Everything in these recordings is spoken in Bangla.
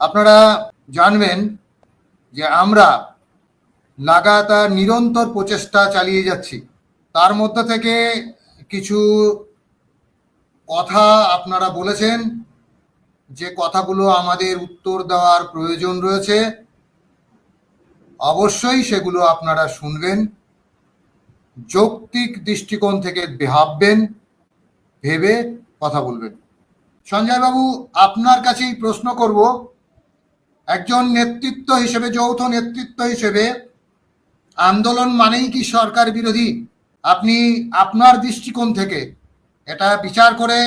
আপনারা জানবেন যে আমরা লাগাতার নিরন্তর প্রচেষ্টা চালিয়ে যাচ্ছি। তার মধ্যে থেকে কিছু কথা আপনারা বলেছেন, যে কথাগুলো আমাদের উত্তর দেওয়ার প্রয়োজন রয়েছে। অবশ্যই সেগুলো আপনারা শুনবেন, যৌক্তিক দৃষ্টিকোণ থেকে ভাববেন, ভেবে কথা বলবেন। সঞ্জয় বাবু আপনার কাছেই প্রশ্ন করব একজন নেতৃত্ব হিসেবে যৌথ নেতৃত্ব হিসেবে আন্দোলন মানেই কি সরকার বিরোধী? আপনি আপনার দৃষ্টিকোণ থেকে এটা বিচার করে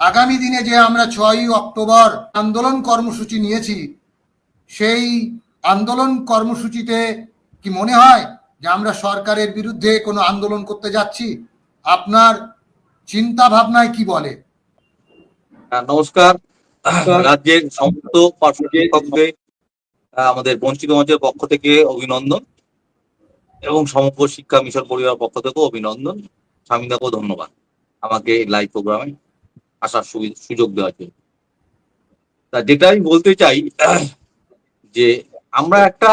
আগামী দিনে যে আমরা ছয়ই অক্টোবর আন্দোলন কর্মসূচি নিয়েছি সেই আন্দোলন কর্মসূচিতে কি মনে হয় যে আমরা সরকারের বিরুদ্ধে কোনো আন্দোলন করতে যাচ্ছি? আপনার চিন্তা ভাবনায় কি বলে? হ্যাঁ, নমস্কার। রাজ্যের সমস্ত পার্শ্ব আমাদের বঞ্চিত মঞ্চের পক্ষ থেকে অভিনন্দন এবং সমগ্র শিক্ষা মিশন পরিবার পক্ষ থেকেও অভিনন্দন। স্বামীদাকেও ধন্যবাদ আমাকে লাইভ প্রোগ্রামে আসার সুযোগ দেওয়ার জন্য। তা যেটা আমি বলতে চাই, যে আমরা একটা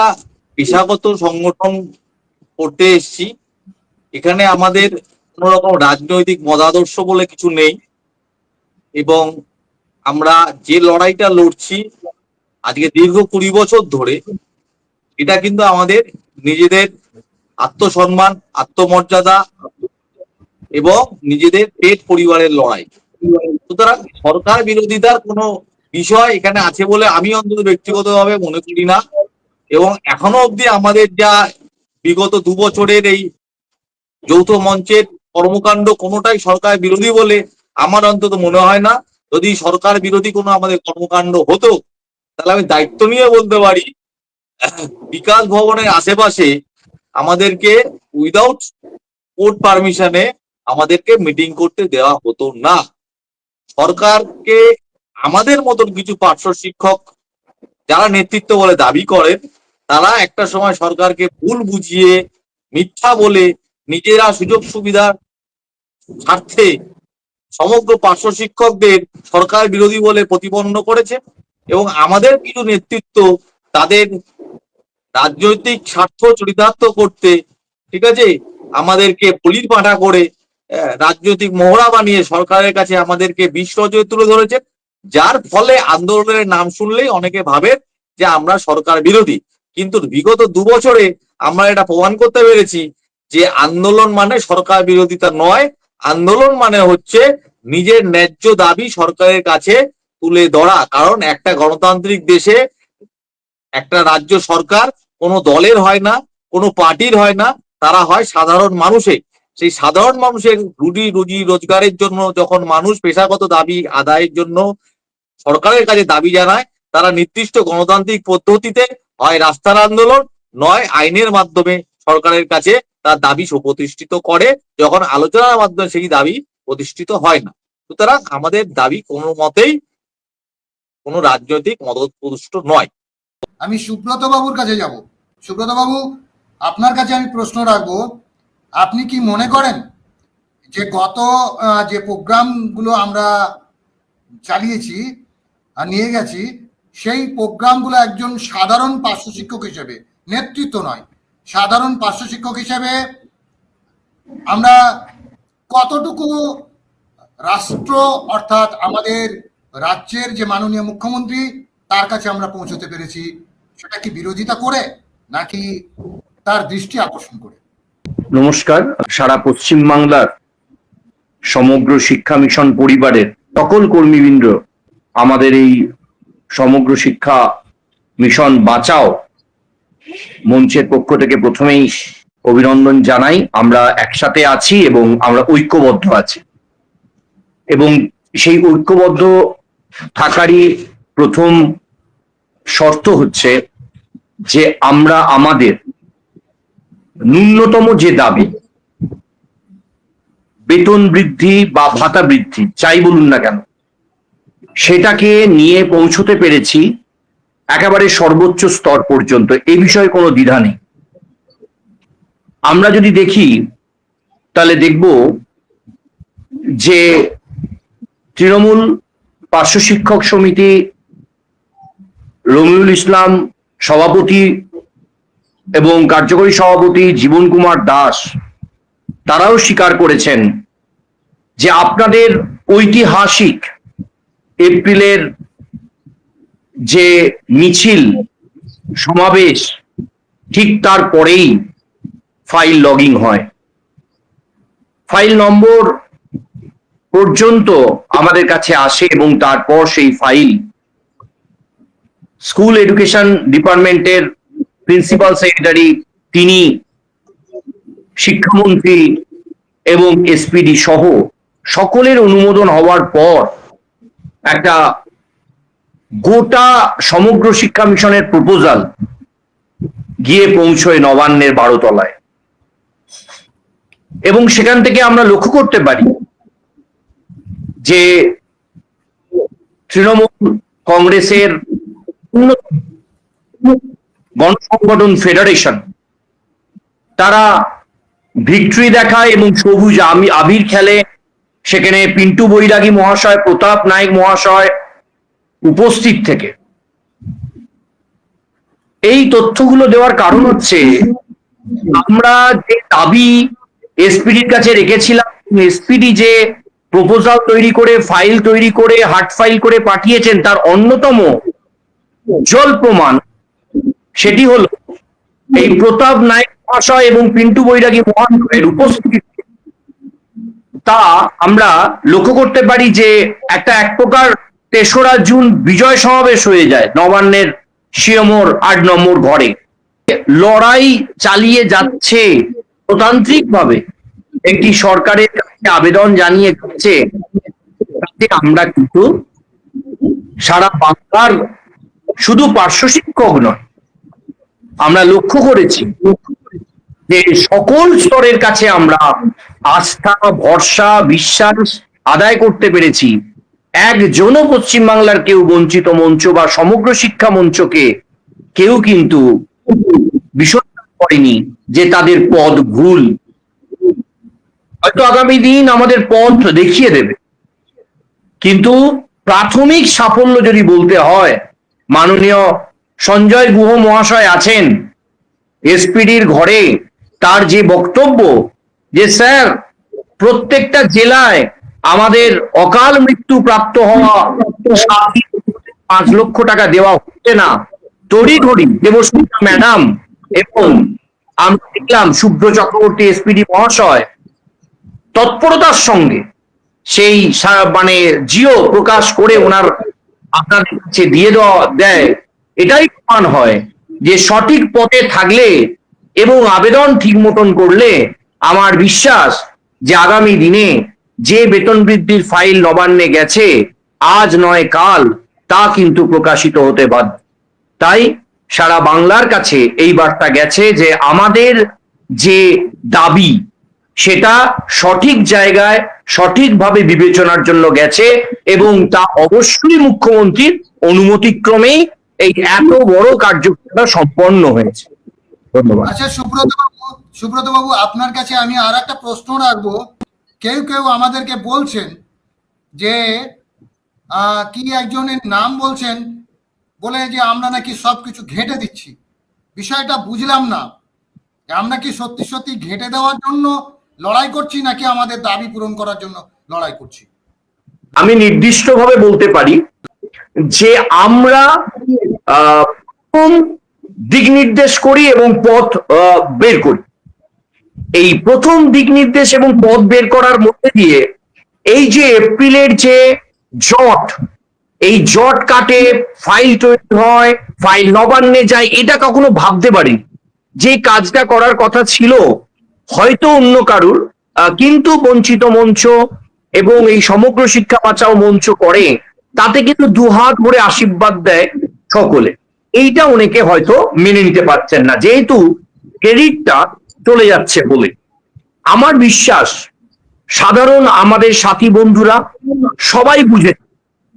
পেশাগত সংগঠন করতে এসেছি। এখানে আমাদের কোনো রকম রাজনৈতিক মতাদর্শ বলে কিছু নেই এবং আমরা যে লড়াইটা লড়ছি আজকে দীর্ঘ কুড়ি বছর ধরে, এটা কিন্তু আমাদের নিজেদের আত্মসম্মান, আত্মমর্যাদা এবং নিজেদের পেট পরিবারের লড়াই। সুতরাং সরকার বিরোধিতার কোনো বিষয় এখানে আছে বলে আমি অন্তত ব্যক্তিগতভাবে মনে করি না এবং এখনও অবধি আমাদের যা বিগত দু বছরের এই যৌথ মঞ্চের কর্মকাণ্ড কোনোটাই সরকার বিরোধী বলে আমার অন্তত মনে হয় না। যদি সরকার বিরোধী কোনো আমাদের কর্মকাণ্ড হতো, তাহলে আমি দায়িত্ব নিয়ে বলতে পারি, বিকাশ ভবনের আশেপাশে আমাদেরকে উইদাউট কোর্ট পারমিশনে আমাদেরকে মিটিং করতে দেওয়া হতো না। সরকারকে আমাদের মতন কিছু পার্শ্ব শিক্ষক যারা নেতৃত্ব বলে দাবি করেন, তারা একটা সময় সরকারকে ভুল বুঝিয়ে, মিথ্যা বলে নিজেরা সুযোগ সুবিধার স্বার্থে সমগ্র পার্শ্ব শিক্ষকদের সরকার বিরোধী বলে প্রতিপন্ন করেছে এবং আমাদের কিছু নেতৃত্ব তাদের রাজনৈতিক স্বার্থ চরিতার্থ করতে, ঠিক আছে, আমাদেরকে বলির পাঠা করে রাজনৈতিক মহড়া বানিয়ে সরকারের কাছে আমাদেরকে বিশ্বজয় তুলে ধরেছে, যার ফলে আন্দোলনের নাম শুনলেই অনেকে ভাবে যে আমরা সরকার বিরোধী। কিন্তু বিগত দু বছরে আমরা এটা প্রমাণ করতে পেরেছি যে আন্দোলন মানে সরকার বিরোধিতা নয় আন্দোলন মানে হচ্ছে নিজের ন্যায্য দাবি সরকারের কাছে তুলে ধরা। কারণ একটা গণতান্ত্রিক দেশে একটা রাজ্য সরকার কোনো দলের হয় না, কোনো পার্টির হয় না, তারা হয় সাধারণ মানুষের সেই সাধারণ মানুষের রুটি রুজি রোজগারের জন্য যখন মানুষ পেশাগত দাবি আদায়ের জন্য সরকারের কাছে দাবি জানায়, তারা নির্দিষ্ট গণতান্ত্রিক পদ্ধতিতে হয় রাস্তার আন্দোলন, নয় আইনের মাধ্যমে সরকারের কাছে তার দাবি সুপ্রতিষ্ঠিত করে, যখন আলোচনার মাধ্যমে সেই দাবি প্রতিষ্ঠিত হয় না। সুতরাং আমাদের দাবি কোনো মতেই কোনো রাজনৈতিক মদতপুষ্ট নয়। আমি সুব্রত বাবুর কাছে যাব। সুব্রত বাবু আপনার কাছে আমি প্রশ্ন রাখব, আপনি কি মনে করেন যে গত যে প্রোগ্রামগুলো আমরা চালিয়েছি আর নিয়ে গেছি, সেই প্রোগ্রামগুলো একজন সাধারণ পার্শ্ব শিক্ষক হিসেবে নেতৃত্ব নয়। সাধারণ পার্শ্ব শিক্ষক হিসেবে আমরা কতটুকু রাষ্ট্র অর্থাৎ আমাদের রাজ্যের যে মাননীয় মুখ্যমন্ত্রী, তার কাছে আমরা পৌঁছতে পেরেছি, সেটা কি বিরোধিতা করে নাকি তার দৃষ্টি আকর্ষণ করে? নমস্কার, সারা পশ্চিম বাংলার সমগ্র শিক্ষা মিশন পরিবারের সকল কর্মীবৃন্দ, আমাদের এই সমগ্র শিক্ষা মিশন বাঁচাও। মঞ্চের পক্ষ থেকে প্রথমেই অভিনন্দন জানাই। আমরা একসাথে আছি এবং আমরা ঐক্যবদ্ধ আছি। এবং সেই ঐক্যবদ্ধ থাকারই প্রথম শর্ত হচ্ছে যে আমরা আমাদের ন্যূনতম যে দাবি, বেতন বৃদ্ধি বা ভাতা বৃদ্ধি চাই বলুন না কেন, সেটাকে নিয়ে পৌঁছতে পেরেছি একেবারে সর্বোচ্চ স্তর পর্যন্ত, এ বিষয়ে কোনো দ্বিধা নেই। আমরা যদি দেখি, তাহলে দেখব যে তৃণমূল পার্শ্ব শিক্ষক সমিতি রমিউল ইসলাম সভাপতি এবং কার্যকরী সভাপতি জীবন কুমার দাস, তারাও স্বীকার করেছেন যে আপনাদের ঐতিহাসিক এপ্রিলের যে মিছিল, সমাবেশ ঠিক তারপরেই ফাইল লগিং হয়। ফাইল নম্বর পর্যন্ত আমাদের কাছে আসে এবং তারপর সেই ফাইল স্কুল এডুকেশন ডিপার্টমেন্টের প্রিন্সিপাল সেক্রেটারি, তিনি শিক্ষামন্ত্রী এবং এসপিডি সহ সকলের অনুমোদন হওয়ার পর একটা গোটা সমগ্র শিক্ষা মিশনের প্রপোজাল গিয়ে পৌঁছয় নবান্নের বারোতলায়। এবং সেখান থেকে আমরা লক্ষ্য করতে পারি যে তৃণমূল কংগ্রেসের গণসংগঠন ফেডারেশন, তারা ভিক্টরি দেখায় এবং সবুজ আমি আবির খেলে। সেখানে পিন্টু বৈরাগী মহাশয়, প্রতাপ নায়ক মহাশয় উপস্থিত থেকে। এই তথ্যগুলো দেওয়ার কারণ হচ্ছে, আমরা যে দাবি এসপিডির কাছে রেখেছিলাম, এসপিডি যে প্রপোজাল তৈরি করে ফাইল তৈরি করে হার্ট ফাইল করে পাঠিয়েছেন, তার অন্যতম জল প্রমাণ সেটি হল এই প্রতাপ নায়ক মহাশয় এবং পিন্টু বৈরাগী মহাশয়ের উপস্থিতি। তা আমরা লক্ষ্য করতে পারি যে একটা এক প্রকার তেসরা জুন বিজয় সমাবেশ হয়ে যায় নবান্নের শিয়মোর আট নম্বর ঘরে। লড়াই চালিয়ে যাচ্ছে প্রতান্ত্রিক ভাবে একটি সরকারের কাছে আবেদন জানিয়ে যাচ্ছে, তাতে আমরা কিন্তু সারা বাংলার শুধু পার্শ্ব শিক্ষক নয়, আমরা লক্ষ্য করেছি যে সকল স্তরের কাছে আমরা আস্থা, ভরসা, বিশ্বাস আদায় করতে পেরেছি। একজনও পশ্চিমবাংলার কেউ বঞ্চিত মঞ্চ বা সমগ্র শিক্ষা মঞ্চকে কেউ কিন্তু বিসর্জন করেনি যে তাদের পদ ভুল। হয়তো আগামী দিন আমাদের পথ দেখিয়ে দেবে। কিন্তু প্রাথমিক সাফল্য যদি বলতে হয়, মাননীয় সঞ্জয় গুহ মহাশয় আছেন, এসপিডির ঘরে, তার যে বক্তব্য যে, স্যার, প্রত্যেকটা জেলায় আমাদের অকাল মৃত্যু প্রাপ্ত হওয়া পাঁচ লক্ষ টাকা দেওয়া হচ্ছে না। তড়ি ঘড়ি, দেবস্মিতা ম্যাডাম এবং আমরা দেখলাম শুভ্র চক্রবর্তী এসপিডি মহাশয় তৎপরতার সঙ্গে সেই মানে জিও প্রকাশ করে ওনার আপনাদের কাছে দিয়ে দেওয়া, দেয়। এটাই প্রমাণ হয় যে সঠিক পথে থাকলে এবং আবেদন ঠিক মতন করলে আমার বিশ্বাস যে আগামী দিনে যে বেতন বৃদ্ধির ফাইল নবান্নে গেছে, আজ নয় কাল, তা কিন্তু প্রকাশিত হতে বাধ্য। তাই সারা বাংলার কাছে এই বার্তা গেছে যে আমাদের যে দাবি, সেটা সঠিক জায়গায় সঠিকভাবে বিবেচনার জন্য গেছে এবং তা অবশ্যই মুখ্যমন্ত্রীর অনুমতিক্রমেই এই এত বড় কার্যক্রমটা সম্পন্ন হয়েছে। ধন্যবাদ। আচ্ছা সুব্রত বাবু সুব্রত বাবু আপনার কাছে আমি আর একটা প্রশ্ন রাখব। কেউ কেউ আমাদেরকে বলছেন যে কি একজনের নাম বলছেন বলে যে আমরা নাকি সবকিছু ঘেঁটে দিচ্ছি। বিষয়টা বুঝলাম না। আমরা কি সত্যি সত্যি ঘেঁটে দেওয়ার জন্য লড়াই করছি নাকি আমাদের দাবি পূরণ করার জন্য লড়াই করছি? আমি নির্দিষ্টভাবে বলতে পারি যে আমরা দিক নির্দেশ করি এবং পথ বের করি। এই প্রথম দিক নির্দেশ এবং পথ বের করার মধ্যে দিয়ে এই যে এপ্রিলের যে জট, এই জট কাটে, ফাইল তৈরি হয়, ফাইল নবান্নে যায়, এটা কখনো ভাবতে পারি যে কাজটা করার কথা ছিল, হয়তো অন্য কারুর কিন্তু বঞ্চিত মঞ্চ এবং এই সমগ্র শিক্ষা বাঁচাও মঞ্চ করে, তাতে কিন্তু দুহাত ভরে আশীর্বাদ দেয় সকলে। এইটা অনেকে হয়তো মেনে নিতে পারছেন না। যেহেতু ক্রেডিটটা চলে যাচ্ছে বলে। আমার বিশ্বাস, সাধারণ আমাদের সাথী বন্ধুরা সবাই বুঝে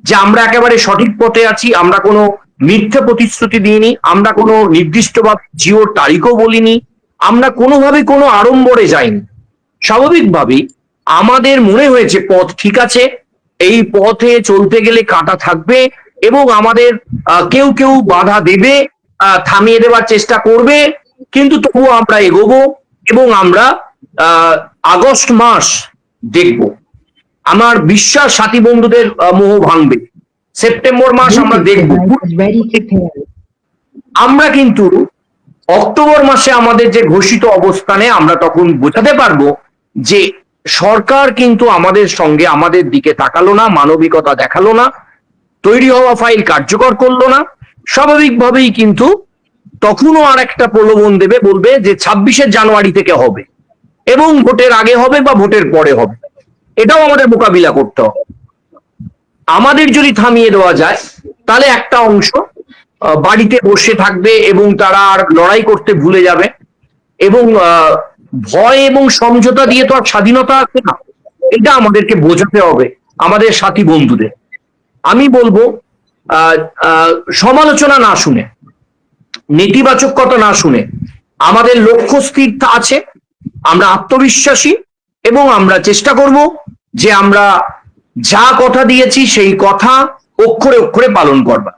যে আমরা একেবারে সঠিক পথে আছি, আমরা কোনো মিথ্যে প্রতিশ্রুতি দিইনি, আমরা কোনো নির্দিষ্টভাবে জিওর তারিখও বলিনি, আমরা কোনোভাবে কোনো আড়ম্বরে যাইনি। স্বাভাবিকভাবেই আমাদের মনে হয়েছে পথ ঠিক আছে, এই পথে চলতে গেলে কাটা থাকবে এবং আমাদের কেউ কেউ বাধা দেবে থামিয়ে দেওয়ার চেষ্টা করবে কিন্তু তবুও আমরা এগোবো এবং আমরা আহ, আগস্ট মাস দেখব। আমার বিশ্বাস সাথী বন্ধুদের মোহ ভাঙবে। সেপ্টেম্বর মাস আমরা দেখব. আমরা কিন্তু অক্টোবর মাসে আমাদের যে ঘোষিত অবস্থানে আমরা তখন বোঝাতে পারব যে সরকার কিন্তু আমাদের সঙ্গে আমাদের দিকে তাকালো না মানবিকতা দেখাল না তৈরি হওয়া ফাইল কার্যকর করল না। স্বাভাবিকভাবেই কিন্তু তখনও আর একটা প্রলোভন দেবে, বলবে যে ছাব্বিশে জানুয়ারি থেকে হবে। এবং ভোটের আগে হবে বা ভোটের পরে হবে। এটাও আমাদের মোকাবিলা করতে হবে। আমাদের যদি থামিয়ে দেওয়া যায়, তাহলে একটা অংশ বাড়িতে বসে থাকবে এবং তারা আর লড়াই করতে ভুলে যাবে। এবং ভয় এবং সমঝোতা দিয়ে তো আর স্বাধীনতা আছে না। এটা আমাদেরকে বোঝাতে হবে, আমাদের সাথী বন্ধুদের। আমি বলব সমালোচনা না শুনে নেতিবাচক কথা না শুনে আমাদের লক্ষ্য স্থির আছে, আমরা আত্মবিশ্বাসী এবং আমরা চেষ্টা করব যে আমরা যা কথা দিয়েছি সেই কথা অক্ষরে অক্ষরে পালন করবা